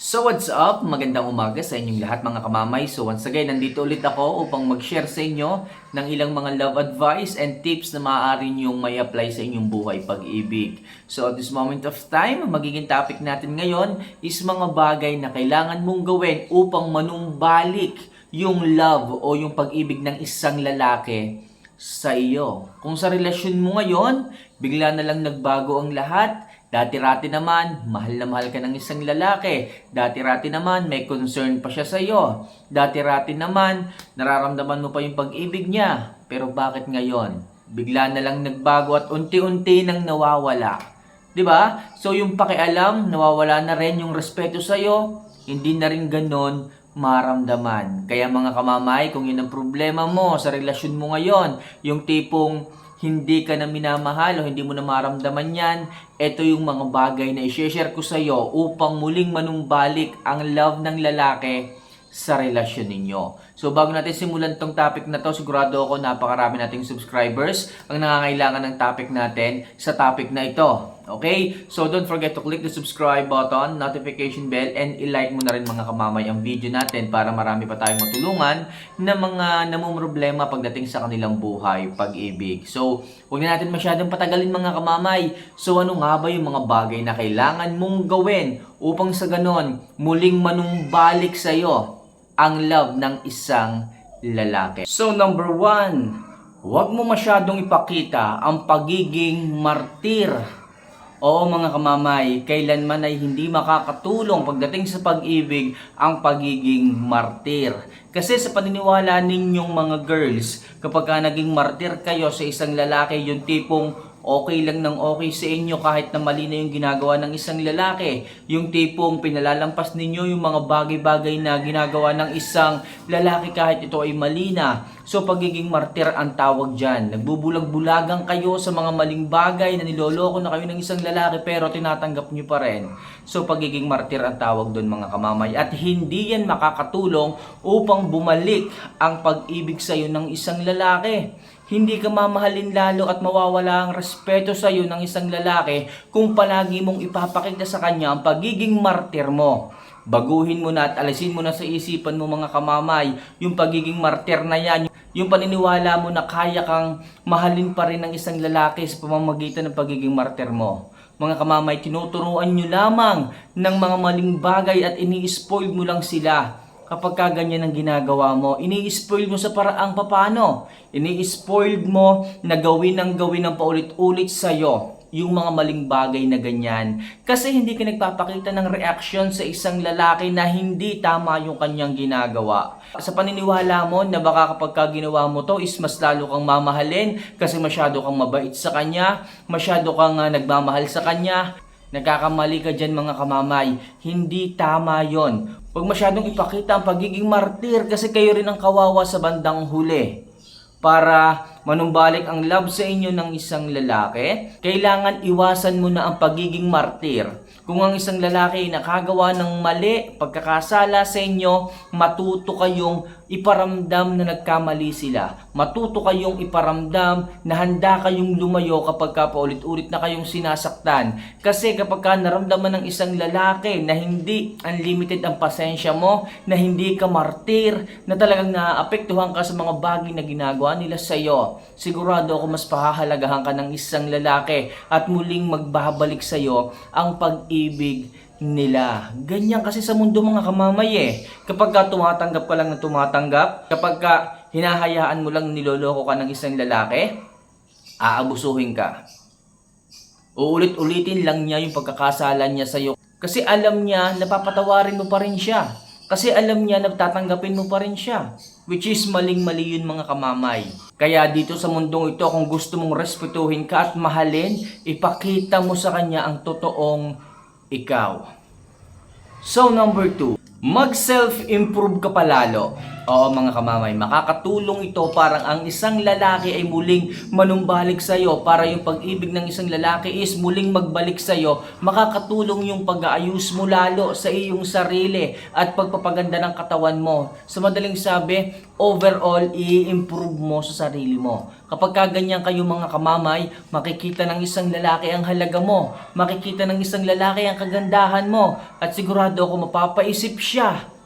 So what's up? Magandang umaga sa inyong lahat mga kamamay. So once again, nandito ulit ako upang mag-share sa inyo ng ilang mga love advice and tips na maaari niyong may apply sa inyong buhay pag-ibig. So at this moment of time, magiging topic natin ngayon is mga bagay na kailangan mong gawin upang manumbalik yung love o yung pag-ibig ng isang lalaki sa iyo. Kung sa relasyon mo ngayon, bigla na lang nagbago ang lahat, Dati-rati naman, mahal na mahal ka ng isang lalaki. Dati-rati naman, may concern pa siya sa iyo. Dati-rati naman, nararamdaman mo pa yung pag-ibig niya. Pero bakit ngayon? Bigla na lang nagbago at unti-unti nang nawawala. 'Di ba? So yung pakialam, nawawala na rin yung respeto sa iyo. Hindi na rin ganon maramdaman. Kaya mga kamamay, kung yun ang problema mo sa relasyon mo ngayon, yung tipong hindi ka na minamahal o hindi mo na maramdaman yan, ito yung mga bagay na i-share ko sa iyo upang muling manumbalik ang love ng lalaki sa relasyon ninyo. So bago natin simulan tong topic na to, sigurado ako napakarami nating subscribers ang nangangailangan ng topic natin sa topic na ito. Okay? So don't forget to click the subscribe button, notification bell, and i-like mo na rin mga kamamay ang video natin para marami pa tayong matulungan na mga namumroblema pagdating sa kanilang buhay, pag-ibig. So, huwag na natin masyadong patagalin mga kamamay. So, ano nga ba yung mga bagay na kailangan mong gawin upang sa ganon, muling manumbalik sa iyo ang love ng isang lalaki. So, number one, huwag mo masyadong ipakita ang pagiging martir Oo mga kamamay, kailanman ay hindi makakatulong pagdating sa pag-ibig ang pagiging martir. Kasi sa paniniwala ninyong mga girls, kapag ka naging martir kayo sa isang lalaki, yung tipong okay lang ng okay sa inyo kahit na mali na yung ginagawa ng isang lalaki. Yung tipong pinalalampas ninyo yung mga bagay-bagay na ginagawa ng isang lalaki kahit ito ay mali na. So pagiging martir ang tawag dyan. Nagbubulag-bulagan kayo sa mga maling bagay na niloloko na kayo ng isang lalaki pero tinatanggap nyo pa rin. So pagiging martir ang tawag doon mga kamamay. At hindi yan makakatulong upang bumalik ang pag-ibig sa iyo ng isang lalaki. Hindi ka mamahalin lalo at mawawala ang respeto sa iyo ng isang lalaki kung palagi mong ipapakita sa kanya ang pagiging martir mo. Baguhin mo na at alisin mo na sa isipan mo mga kamamay yung pagiging martir na yan. Yung paniniwala mo na kaya kang mahalin pa rin ng isang lalaki sa pamamagitan ng pagiging martir mo. Mga kamamay, tinuturuan nyo lamang ng mga maling bagay at ini-spoil mo lang sila kapag ka ganyan ang ginagawa mo, ini-spoil mo sa paraang papano. Ini-spoil mo na gawin ang gawin ng paulit-ulit sa'yo yung mga maling bagay na ganyan. Kasi hindi ka nagpapakita ng reaction sa isang lalaki na hindi tama yung kanyang ginagawa. Sa paniniwala mo na baka kapag ka ginawa mo to is mas lalo kang mamahalin kasi masyado kang mabait sa kanya, masyado kang uh, nagmamahal sa kanya, Nagkakamali ka dyan mga kamamay. Hindi tama yon. Huwag masyadong ipakita ang pagiging martir kasi kayo rin ang kawawa sa bandang huli. Para manumbalik ang love sa inyo ng isang lalaki, kailangan iwasan mo na ang pagiging martir. Kung ang isang lalaki ay nakagawa ng mali, pagkakasala sa inyo, matuto kayong iparamdam na nagkamali sila. Matuto kayong iparamdam na handa kayong lumayo kapag ka paulit-ulit na kayong sinasaktan. Kasi kapag ka naramdaman ng isang lalaki na hindi unlimited ang pasensya mo, na hindi ka martir, na talagang naapektuhan ka sa mga bagay na ginagawa nila sa iyo, sigurado ako mas pahahalagahan ka ng isang lalaki at muling magbabalik sa iyo ang pag-ibig nila. Ganyan kasi sa mundo mga kamamay eh. Kapag ka tumatanggap ka lang na tumatanggap, kapag ka hinahayaan mo lang niloloko ka ng isang lalaki, aabusuhin ka. Uulit-ulitin lang niya yung pagkakasalan niya sa'yo. Kasi alam niya, napapatawarin mo pa rin siya. Kasi alam niya, nagtatanggapin mo pa rin siya. Which is maling-mali yun mga kamamay. Kaya dito sa mundong ito, kung gusto mong respetuhin ka at mahalin, ipakita mo sa kanya ang totoong ikaw. So number two, Mag-self-improve ka palalo. Oo mga kamamay, makakatulong ito parang ang isang lalaki ay muling manumbalik sa iyo para yung pag-ibig ng isang lalaki is muling magbalik sa iyo. Makakatulong yung pag-aayos mo lalo sa iyong sarili at pagpapaganda ng katawan mo. Sa madaling sabi, overall i-improve mo sa sarili mo. Kapag ka ganyan kayo mga kamamay, makikita ng isang lalaki ang halaga mo. Makikita ng isang lalaki ang kagandahan mo. At sigurado ako mapapaisip siya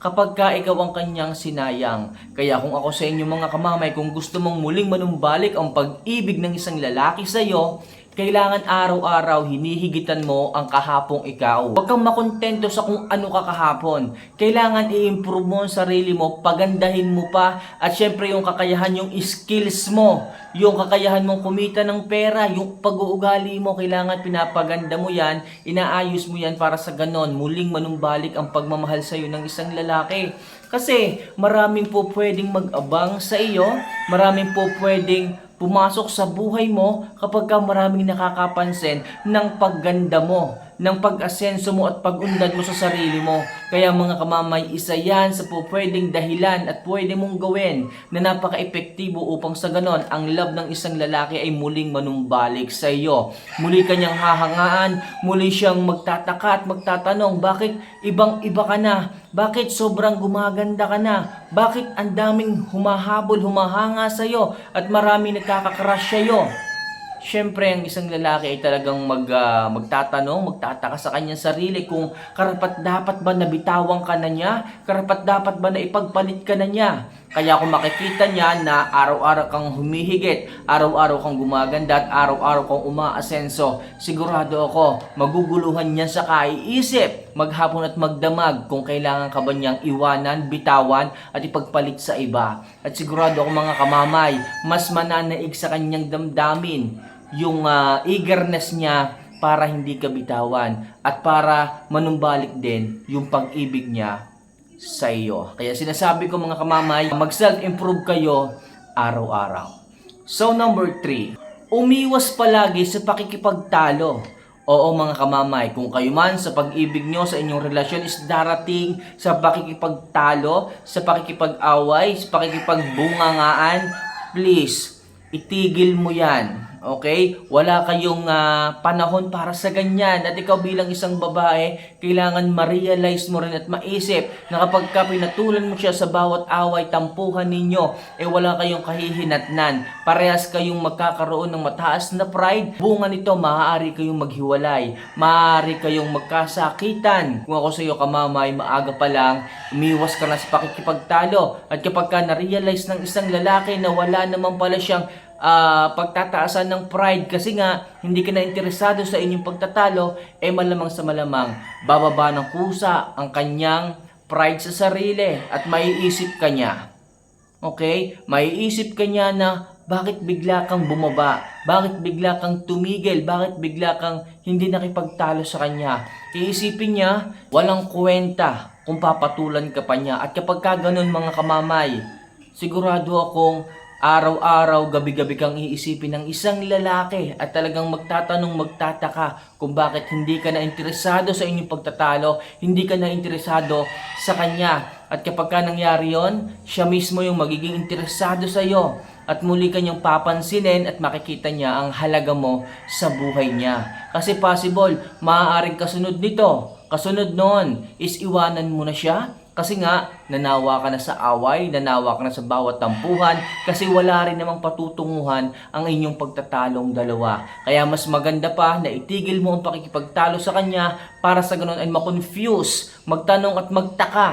kapag ka ikaw ang kanyang sinayang. Kaya kung ako sa inyo mga kamamay, kung gusto mong muling manumbalik ang pag-ibig ng isang lalaki sa iyo, kailangan araw-araw hinihigitan mo ang kahapong ikaw. Huwag kang makontento sa kung ano ka kahapon. Kailangan i-improve mo ang sarili mo, pagandahin mo pa, at syempre yung kakayahan, yung skills mo, yung kakayahan mong kumita ng pera, yung pag-uugali mo, kailangan pinapaganda mo yan, inaayos mo yan para sa ganon, muling manumbalik ang pagmamahal sa iyo ng isang lalaki. Kasi maraming po pwedeng mag-abang sa iyo, maraming po pwedeng pumasok sa buhay mo kapag ka maraming nakakapansin ng pagganda mo, ng pag-asenso mo at pag-unlad mo sa sarili mo. Kaya mga kamamay, isa yan sa po pwedeng dahilan at pwede mong gawin na napaka-epektibo upang sa ganon ang love ng isang lalaki ay muling manumbalik sa iyo. Muli kanyang hahangaan, muli siyang magtataka at magtatanong, bakit ibang iba ka na? Bakit sobrang gumaganda ka na? Bakit ang daming humahabol, humahanga sa iyo at maraming nagkakakrush sa iyo? Siyempre, ang isang lalaki ay talagang mag, ah, magtatanong, magtataka sa kanyang sarili kung karapat dapat ba nabitawan ka na niya? Karapat dapat ba na ipagpalit ka na niya? Kaya kung makikita niya na araw-araw kang humihigit, araw-araw kang gumaganda at araw-araw kang umaasenso, sigurado ako, maguguluhan niya sa kaiisip, maghapon at magdamag kung kailangan ka ba niyang iwanan, bitawan at ipagpalit sa iba. At sigurado ako mga kamamay, mas mananaig sa kanyang damdamin yung ah, eagerness niya para hindi ka bitawan at para manumbalik din yung pag-ibig niya sa iyo. Kaya sinasabi ko mga kamamay, mag-self-improve kayo araw-araw. So number 3, umiwas palagi sa pakikipagtalo. Oo mga kamamay, kung kayo man sa pag-ibig nyo sa inyong relasyon is darating sa pakikipagtalo, sa pakikipag-away, sa pakikipagbungangaan, please, itigil mo yan. Okay? Wala kayong ah, panahon para sa ganyan. At ikaw bilang isang babae, kailangan ma-realize mo rin at maisip na kapag ka pinatulan mo siya sa bawat away, tampuhan ninyo, eh wala kayong kahihinatnan. Parehas kayong magkakaroon ng mataas na pride. Bunga nito, maaari kayong maghiwalay. Maaari kayong magkasakitan. Kung ako sa iyo kamamay, maaga pa lang, umiwas ka na sa pakikipagtalo. At kapag ka na-realize ng isang lalaki na wala naman pala siyang ah, pagtataasan ng pride kasi nga hindi ka na interesado sa inyong pagtatalo, eh malamang sa malamang bababa ng kusa ang kanyang pride sa sarili at maiisip ka niya. Okay? Maiisip ka niya na bakit bigla kang bumaba? Bakit bigla kang tumigil? Bakit bigla kang hindi nakipagtalo sa kanya? Iisipin niya, walang kwenta kung papatulan ka pa niya. At kapag ka ganun mga kamamay, sigurado akong araw-araw, gabi-gabi kang iisipin ng isang lalaki at talagang magtatanong, magtataka kung bakit hindi ka na interesado sa inyong pagtatalo, hindi ka na interesado sa kanya. At kapag ka nangyari yon, siya mismo yung magiging interesado sa iyo at muli kanyang papansinin at makikita niya ang halaga mo sa buhay niya. Kasi possible, maaaring kasunod nito, kasunod noon is iwanan mo na siya kasi nga, nanawa ka na sa away, nanawa ka na sa bawat tampuhan, kasi wala rin namang patutunguhan ang inyong pagtatalong dalawa. Kaya mas maganda pa na itigil mo ang pakikipagtalo sa kanya para sa ganun ay makonfuse, magtanong at magtaka.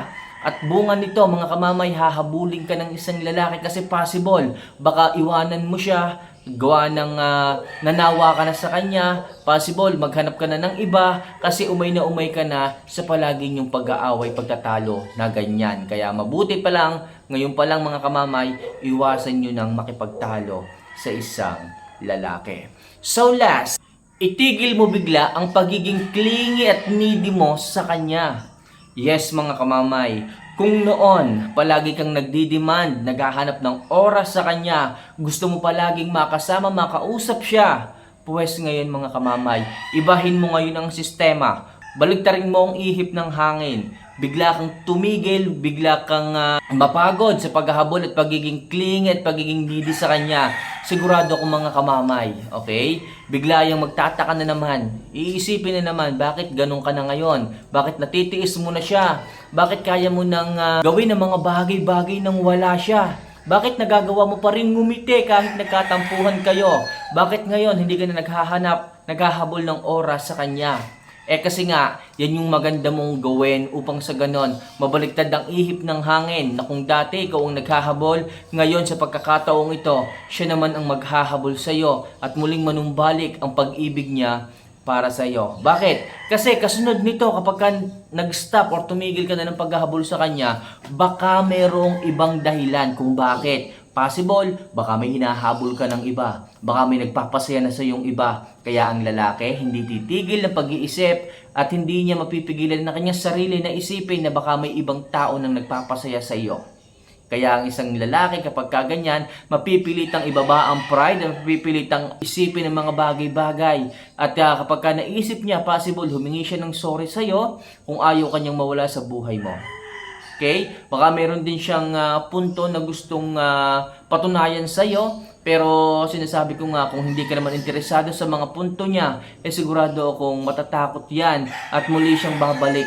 At bunga nito, mga kamamay, hahabulin ka ng isang lalaki kasi possible, baka iwanan mo siya, gawa ng ah, nanawa ka na sa kanya, possible maghanap ka na ng iba kasi umay na umay ka na sa palaging yung pag-aaway, pagtatalo na ganyan. Kaya mabuti pa lang, ngayon pa lang mga kamamay, iwasan nyo ng makipagtalo sa isang lalaki. So last, itigil mo bigla ang pagiging clingy at needy mo sa kanya. Yes mga kamamay, kung noon palagi kang nagdidemand, naghahanap ng oras sa kanya, gusto mo palaging makasama, makausap siya, pues ngayon mga kamamay, ibahin mo ngayon ang sistema. Baligtarin mo ang ihip ng hangin. Bigla kang tumigil, bigla kang ah, mapagod sa paghahabol at pagiging clingy at pagiging needy sa kanya, sigurado akong mga kamamay, okay? Bigla yung magtataka na naman, iisipin na naman, bakit ganun ka na ngayon? Bakit natitiis mo na siya? Bakit kaya mo nang ah, gawin ang mga bagay-bagay nang wala siya? Bakit nagagawa mo pa rin ngumiti kahit nagkatampuhan kayo? Bakit ngayon hindi ka na naghahanap, naghahabol ng oras sa kanya? Eh kasi nga, yan yung maganda mong gawin upang sa ganon, mabaliktad ang ihip ng hangin na kung dati ikaw ang naghahabol, ngayon sa pagkakataong ito, siya naman ang maghahabol sa iyo at muling manumbalik ang pag-ibig niya para sa iyo. Bakit? Kasi kasunod nito kapag ka nag-stop or tumigil ka na ng paghahabol sa kanya, baka merong ibang dahilan kung bakit. Possible, baka may hinahabol ka ng iba. Baka may nagpapasaya na sa iyong iba. Kaya ang lalaki hindi titigil ng pag-iisip at hindi niya mapipigilan na kanyang sarili na isipin na baka may ibang tao nang nagpapasaya sa iyo. Kaya ang isang lalaki kapag kaganyan, mapipilitang ibaba ang pride, mapipilitang isipin ng mga bagay-bagay. At ah, kapag ka naisip niya, possible, humingi siya ng sorry sa'yo kung ayaw kanyang mawala sa buhay mo. Okay? Baka meron din siyang ah, punto na gustong ah, patunayan sa iyo, pero sinasabi ko nga kung hindi ka naman interesado sa mga punto niya, eh sigurado akong matatakot 'yan at muli siyang babalik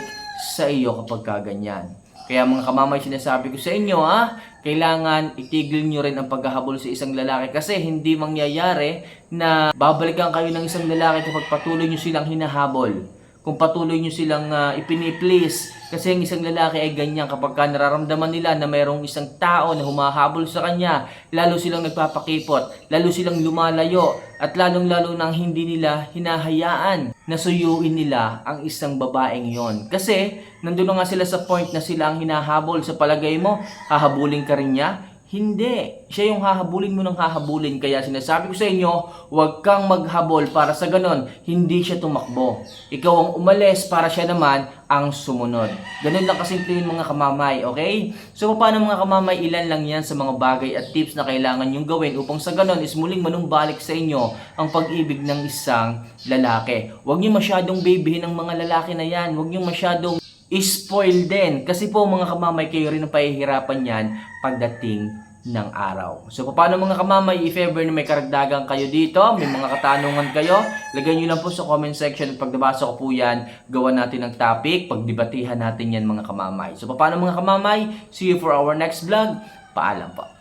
sa iyo kapag kaganyan. Kaya mga kamamay, sinasabi ko sa inyo ha, kailangan itigil nyo rin ang paghahabol sa isang lalaki kasi hindi mangyayari na babalikan kayo ng isang lalaki kapag patuloy nyo silang hinahabol kung patuloy nyo silang uh, ipiniplease. Kasi ang isang lalaki ay ganyan kapag ka nararamdaman nila na mayroong isang tao na humahabol sa kanya, lalo silang nagpapakipot, lalo silang lumalayo, at lalong lalo nang hindi nila hinahayaan na suyuin nila ang isang babaeng yon. Kasi nandun na nga sila sa point na sila ang hinahabol sa palagay mo, hahabulin ka rin niya, hindi. Siya yung hahabulin mo ng hahabulin. Kaya sinasabi ko sa inyo, huwag kang maghabol para sa ganon, hindi siya tumakbo. Ikaw ang umalis para siya naman ang sumunod. Ganun lang kasimple yun mga kamamay, okay? So paano mga kamamay, ilan lang yan sa mga bagay at tips na kailangan yung gawin upang sa ganon is muling manumbalik sa inyo ang pag-ibig ng isang lalaki. Huwag niyo masyadong babyhin ng mga lalaki na yan. Huwag niyo masyadong spoil din. Kasi po mga kamamay, kayo rin ang pahihirapan yan pagdating ng araw. So paano mga kamamay, if ever na may karagdagan kayo dito, may mga katanungan kayo, lagay nyo lang po sa comment section at pag nabasa ko po yan, gawa natin ng topic, pagdebatihan natin yan mga kamamay. So paano mga kamamay, see you for our next vlog. Paalam po.